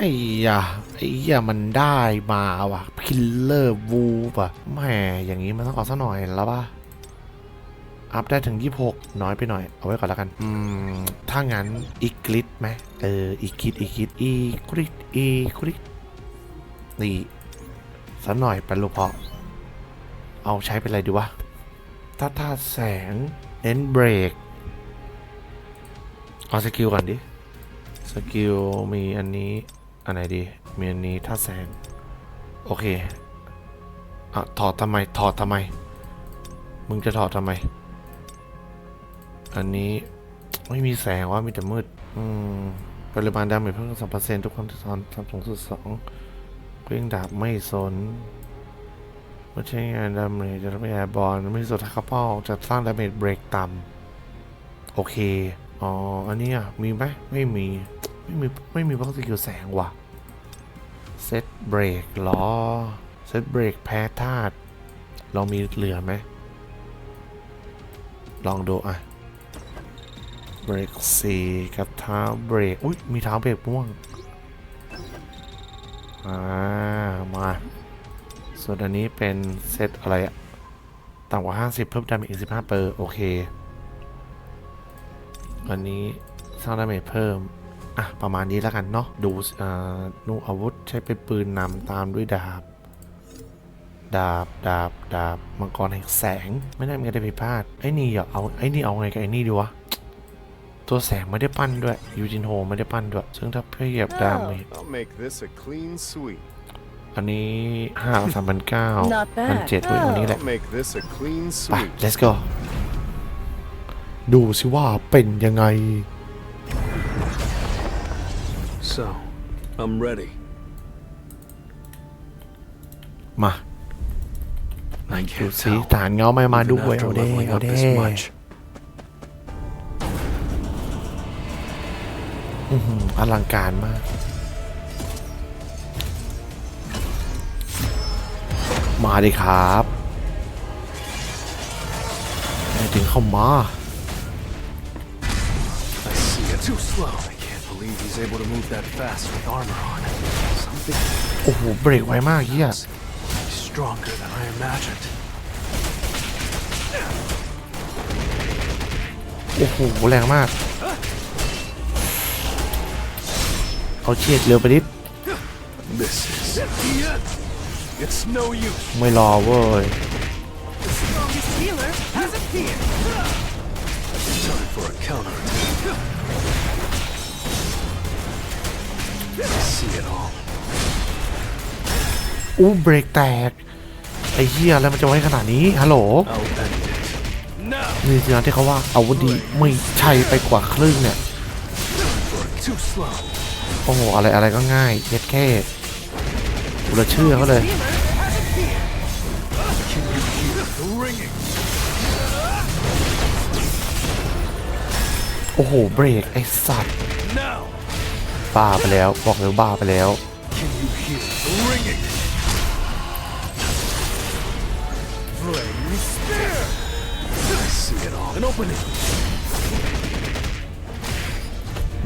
ไอ้ยาไอ้เหี้ยมันได้มาว่ะคิลเลอร์วูป่ะแหมอย่างนี้มันต้องเอาซะหน่อยแล้วป่ะอัพได้ถึง 26 น้อยไปหน่อย เอาไว้ก่อนแล้วกัน อืม ถ้างั้น อีกลิตไหมเออ อีกคิดอีกคิดอีกริดอีกริดนี่สักหน่อยไปลูกเพาะเอาใช้เป็นอะไรดีวะถ้าท่าแสงเน้นเบรก เอาสกิลก่อนดิ สกิลมีอันนี้ อันไหนดีมีอันนี้ท่าแสง โอเคอะถอดทำไม ถอดทำไม มึงจะถอดทำไม อันนี้ไม่มีแสงว่ามีแต่มืด อืมปริมาณดาเมจเพิ่มสองเปอร์เซ็นต์ทุกคนตอนทำสูงสุดสองเครื่องดาบไม่สนว่ใช้งานดาเมจจะทำให้แอร์บอลไม่สุดท้ายเขาเป้าจะสร้างดาเมจเบรกต่ำโอเค อ๋อ อันนี้อะ มีไหมไม่มี ไม่มี ไม่มีพวกสกิลแสงว่ะ เซตเบรกหรอเซตเบรกแพ้ธาตุเรามีเหลือไหม ลองดูอะ เบรกสี่กับเท้าเบรก อุ้ยมีเท้าเบรกม่วง อ่า มา ส่วนอันนี้เป็นเซตอะไรอะต่ำกว่า 50 เพิ่มดาเมจอีก15เปอร์ โอเค อันนี้สร้างดาเมจเพิ่ม อะประมาณนี้แล้วกันเนาะดูอ่านูอาวุธใช้เป็นปืนนำตามด้วยดาบ ดาบดาบดาบมังกรแห่งแสงไม่ได้มีอะไรผิดพลาดไอ้นี่อย่าเอาไอ้นี่เอาไงกับไอ้นี่ดีวะตัวแสงไม่ได้ปั้นด้วยยูจินโฮไม่ได้ปั้นด้วย ซึ่งถ้าเพื่อเหยียบดาเมจ I'll make this a clean sweep. อันนี้ห้าสามพันเก้า Not พัน bad. เจ็ดวันนี้แหละ I'll make this a clean ไป sweep. let's go ดูสิว่าเป็นยังไง So, I'm ready. มา I ดู can't สิ tell. ฐานเงาไม่มา even ด้วย after เอาเด้ leveling เอา up เด้ this much. อื้อหืออลังการมาก มาดิครับไม่ถึงเข้ามา I see it. Too slow. I can't believe he's able to move that fast with armor on. Something โอ้โห เบรกไวมากเฮีย is stronger than I imagined. โอ้โห แรงมาก เอาเชียดเร็วไปนิด This is It's no use. ไม่รอเว้ย Strongest healer has appeared. อู้เบรกแตก ไอ้เหี้ยอะไรมันจะไว้ขนาดนี้ ฮัลโหล นี่สินะที่เขาว่าอาวุธดีไม่ใช่ไปกว่าครึ่งเนี่ย โอ้โห อะไรอะไรก็ง่ายเย็ดแค่กูละเชื่อเขาเลยโอ้โห เบรก ไอสัตว์ บ้าไปแล้ว บอกเลยบ้าไปแล้ว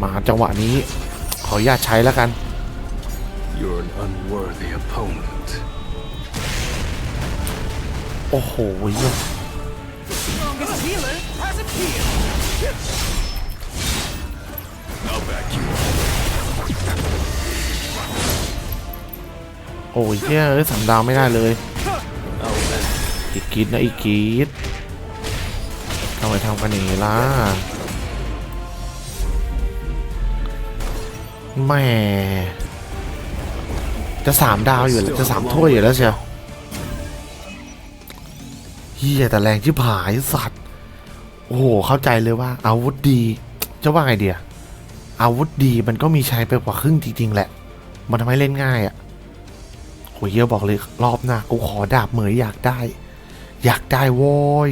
มาจังหวะนี้ ขออนุญาตใช้แล้วกัน You're an unworthy opponent. โอ้โหโอ้ยเฮ้ยสัมดาวไม่ได้เลย อีกกีดนะอีกกีดทำไมทำกันอย่างนี้ล่ะแหม่จะสามดาวอยู่แล้วจะสามถ้วยอยู่แล้วเชียวเฮียแต่แรงชิบหายสัตว์ โอ้โห เข้าใจเลยว่า อาวุธดีจะว่าไงเดียอาวุธดีมันก็มีใช้ไปกว่าครึ่งจริงๆแหละ มันทำให้เล่นง่ายอะ่ะโหเฮียบอกเลยรอบหน้ากูขอดาบเหมยอยากได้ อยากได้โว้ย